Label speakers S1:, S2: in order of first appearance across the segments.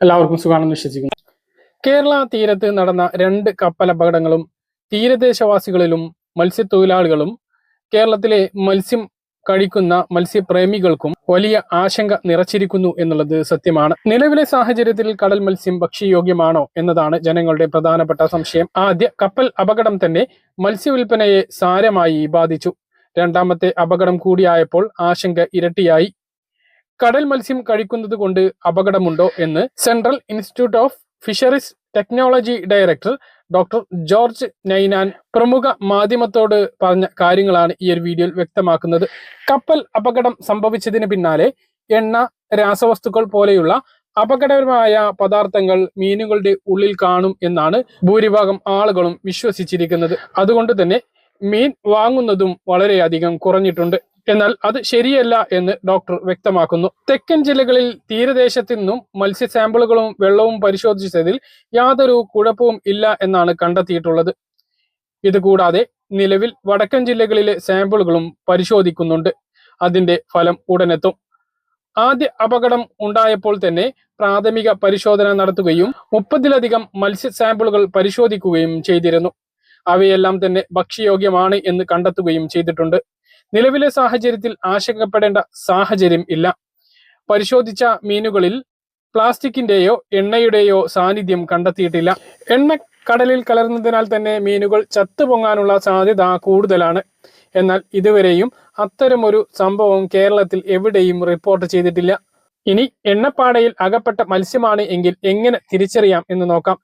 S1: എല്ലാവർക്കും സുഖമാണെന്ന് വിശ്വസിക്കുന്നു. കേരള തീരത്ത് നടന്ന രണ്ട് കപ്പൽ അപകടങ്ങളും തീരദേശവാസികളിലും മത്സ്യത്തൊഴിലാളികളും കേരളത്തിലെ മത്സ്യം കഴിക്കുന്ന മത്സ്യപ്രേമികൾക്കും വലിയ ആശങ്ക നിറച്ചിരിക്കുന്നു എന്നുള്ളത് സത്യമാണ്. നിലവിലെ സാഹചര്യത്തിൽ കടൽ മത്സ്യം ഭക്ഷ്യയോഗ്യമാണോ എന്നതാണ് ജനങ്ങളുടെ പ്രധാനപ്പെട്ട സംശയം. ആദ്യ കപ്പൽ അപകടം തന്നെ മത്സ്യവില്പനയെ സാരമായി ബാധിച്ചു. രണ്ടാമത്തെ അപകടം കൂടിയായപ്പോൾ ആശങ്ക ഇരട്ടിയായി. കടൽ മത്സ്യം കഴിക്കുന്നത് കൊണ്ട് അപകടമുണ്ടോ എന്ന് central institute of fisheries technology director doctor George Ninan പ്രമുഖ മാധ്യമത്തോട് പറഞ്ഞ കാര്യങ്ങളാണ് ഈ ഒരു വീഡിയോയിൽ വ്യക്തമാക്കുന്നത്. കപ്പൽ അപകടം സംഭവിച്ചതിന് പിന്നാലെ എണ്ണ രാസവസ്തുക്കൾ പോലെയുള്ള അപകടകരമായ പദാർത്ഥങ്ങൾ മീനുകളുടെ ഉള്ളിൽ കാണും എന്നാണ് ഭൂരിഭാഗം ആളുകളും വിശ്വസിച്ചിരിക്കുന്നത്. അതുകൊണ്ട് തന്നെ മീൻ വാങ്ങുന്നതും വളരെയധികം കുറഞ്ഞിട്ടുണ്ട്. എന്നാൽ അത് ശരിയല്ല എന്ന് ഡോക്ടർ വ്യക്തമാക്കുന്നു. തെക്കൻ ജില്ലകളിൽ തീരദേശത്തു നിന്നും മത്സ്യ സാമ്പിളുകളും വെള്ളവും പരിശോധിച്ചതിൽ യാതൊരു കുഴപ്പവും ഇല്ല എന്നാണ് കണ്ടെത്തിയിട്ടുള്ളത്. ഇതുകൂടാതെ നിലവിൽ വടക്കൻ ജില്ലകളിലെ സാമ്പിളുകളും പരിശോധിക്കുന്നുണ്ട്. അതിന്റെ ഫലം ഉടനെത്തും. ആദ്യ അപകടം ഉണ്ടായപ്പോൾ തന്നെ പ്രാഥമിക പരിശോധന നടത്തുകയും മുപ്പതിലധികം മത്സ്യ സാമ്പിളുകൾ പരിശോധിക്കുകയും ചെയ്തിരുന്നു. അവയെല്ലാം തന്നെ ഭക്ഷ്യയോഗ്യമാണ് എന്ന് കണ്ടെത്തുകയും ചെയ്തിട്ടുണ്ട്. നിലവിലെ സാഹചര്യത്തിൽ ആശങ്കപ്പെടേണ്ട സാഹചര്യം ഇല്ല. പരിശോധിച്ച മീനുകളിൽ പ്ലാസ്റ്റിക്കിന്റെയോ എണ്ണയുടെയോ സാന്നിധ്യം കണ്ടെത്തിയിട്ടില്ല. എണ്ണ കടലിൽ കലർന്നതിനാൽ തന്നെ മീനുകൾ ചത്തുപൊങ്ങാനുള്ള സാധ്യത കൂടുതലാണ്. എന്നാൽ ഇതുവരെയും അത്തരമൊരു സംഭവം കേരളത്തിൽ എവിടെയും റിപ്പോർട്ട് ചെയ്തിട്ടില്ല. ഇനി എണ്ണപ്പാടയിൽ അകപ്പെട്ട മത്സ്യമാണ് എങ്കിൽ എങ്ങനെ തിരിച്ചറിയാം എന്ന് നോക്കാം.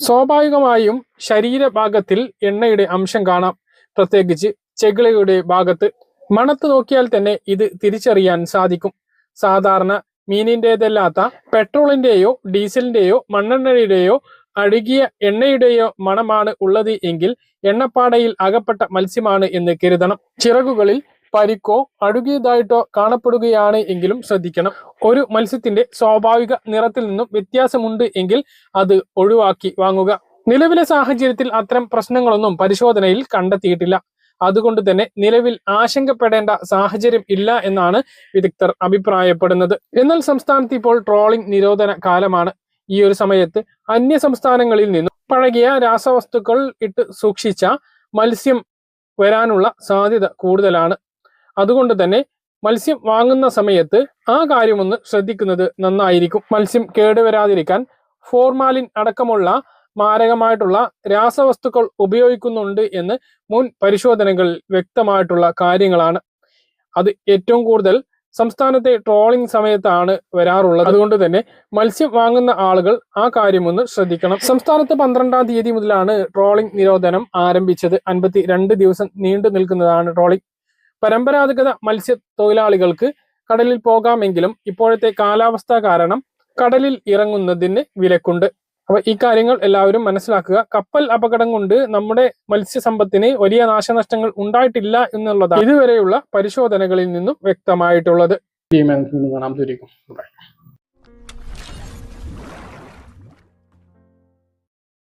S1: സ്വാഭാവികമായും ശരീരഭാഗത്തിൽ എണ്ണയുടെ അംശം കാണാം. പ്രത്യേകിച്ച് ചെകിളയുടെ ഭാഗത്ത്. മണത്ത് നോക്കിയാൽ തന്നെ ഇത് തിരിച്ചറിയാൻ സാധിക്കും. സാധാരണ മീനിന്റെതല്ലാത്ത പെട്രോളിന്റെയോ ഡീസലിന്റെയോ മണ്ണെണ്ണയുടെയോ അഴുകിയ എണ്ണയുടെയോ മണമാണ് ഉള്ളത് എങ്കിൽ എണ്ണപ്പാടയിൽ അകപ്പെട്ട മത്സ്യമാണ് എന്ന് കരുതണം. ചിറകുകളിൽ പരിക്കോ അഴുകിയതായിട്ടോ കാണപ്പെടുകയാണ് എങ്കിലും ശ്രദ്ധിക്കണം. ഒരു മത്സ്യത്തിന്റെ സ്വാഭാവിക നിറത്തിൽ നിന്നും വ്യത്യാസമുണ്ട് എങ്കിൽ അത് ഒഴിവാക്കി വാങ്ങുക. നിലവിലെ സാഹചര്യത്തിൽ അത്തരം പ്രശ്നങ്ങളൊന്നും പരിശോധനയിൽ കണ്ടെത്തിയിട്ടില്ല. അതുകൊണ്ട് തന്നെ നിലവിൽ ആശങ്കപ്പെടേണ്ട സാഹചര്യം ഇല്ല എന്നാണ് വിദഗ്ധർ അഭിപ്രായപ്പെടുന്നത്. എന്നാൽ സംസ്ഥാനത്ത് ഇപ്പോൾ ട്രോളിംഗ് നിരോധന കാലമാണ്. ഈ ഒരു സമയത്ത് അന്യ സംസ്ഥാനങ്ങളിൽ നിന്നും പഴകിയ രാസവസ്തുക്കൾ ഇട്ട് സൂക്ഷിച്ച മത്സ്യം വരാനുള്ള സാധ്യത കൂടുതലാണ്. അതുകൊണ്ട് തന്നെ മത്സ്യം വാങ്ങുന്ന സമയത്ത് ആ കാര്യമൊന്ന് ശ്രദ്ധിക്കുന്നത് നന്നായിരിക്കും. മത്സ്യം കേടുവരാതിരിക്കാൻ ഫോർമാലിൻ അടക്കമുള്ള മാരകമായിട്ടുള്ള രാസവസ്തുക്കൾ ഉപയോഗിക്കുന്നുണ്ട് എന്ന് മുൻ പരിശോധനകളിൽ വ്യക്തമായിട്ടുള്ള കാര്യങ്ങളാണ്. അത് ഏറ്റവും കൂടുതൽ സംസ്ഥാനത്തെ ട്രോളിംഗ് സമയത്താണ് വരാറുള്ളത്. അതുകൊണ്ട് തന്നെ മത്സ്യം വാങ്ങുന്ന ആളുകൾ ആ കാര്യമൊന്ന് ശ്രദ്ധിക്കണം. സംസ്ഥാനത്ത് പന്ത്രണ്ടാം തീയതി മുതലാണ് ട്രോളിംഗ് നിരോധനം ആരംഭിച്ചത്. അൻപത്തി രണ്ട് ദിവസം നീണ്ടു നിൽക്കുന്നതാണ് ട്രോളിംഗ്. പരമ്പരാഗത മത്സ്യ തൊഴിലാളികൾക്ക് കടലിൽ പോകാമെങ്കിലും ഇപ്പോഴത്തെ കാലാവസ്ഥ കാരണം കടലിൽ ഇറങ്ങുന്നതിന് വിലക്കുണ്ട്. അപ്പൊ ഈ കാര്യങ്ങൾ എല്ലാവരും മനസ്സിലാക്കുക. കപ്പൽ അപകടം കൊണ്ട് നമ്മുടെ മത്സ്യസമ്പത്തിന് വലിയ നാശനഷ്ടങ്ങൾ ഉണ്ടായിട്ടില്ല എന്നുള്ളതാണ് ഇതുവരെയുള്ള പരിശോധനകളിൽ നിന്നും വ്യക്തമായിട്ടുള്ളത്. കാണാം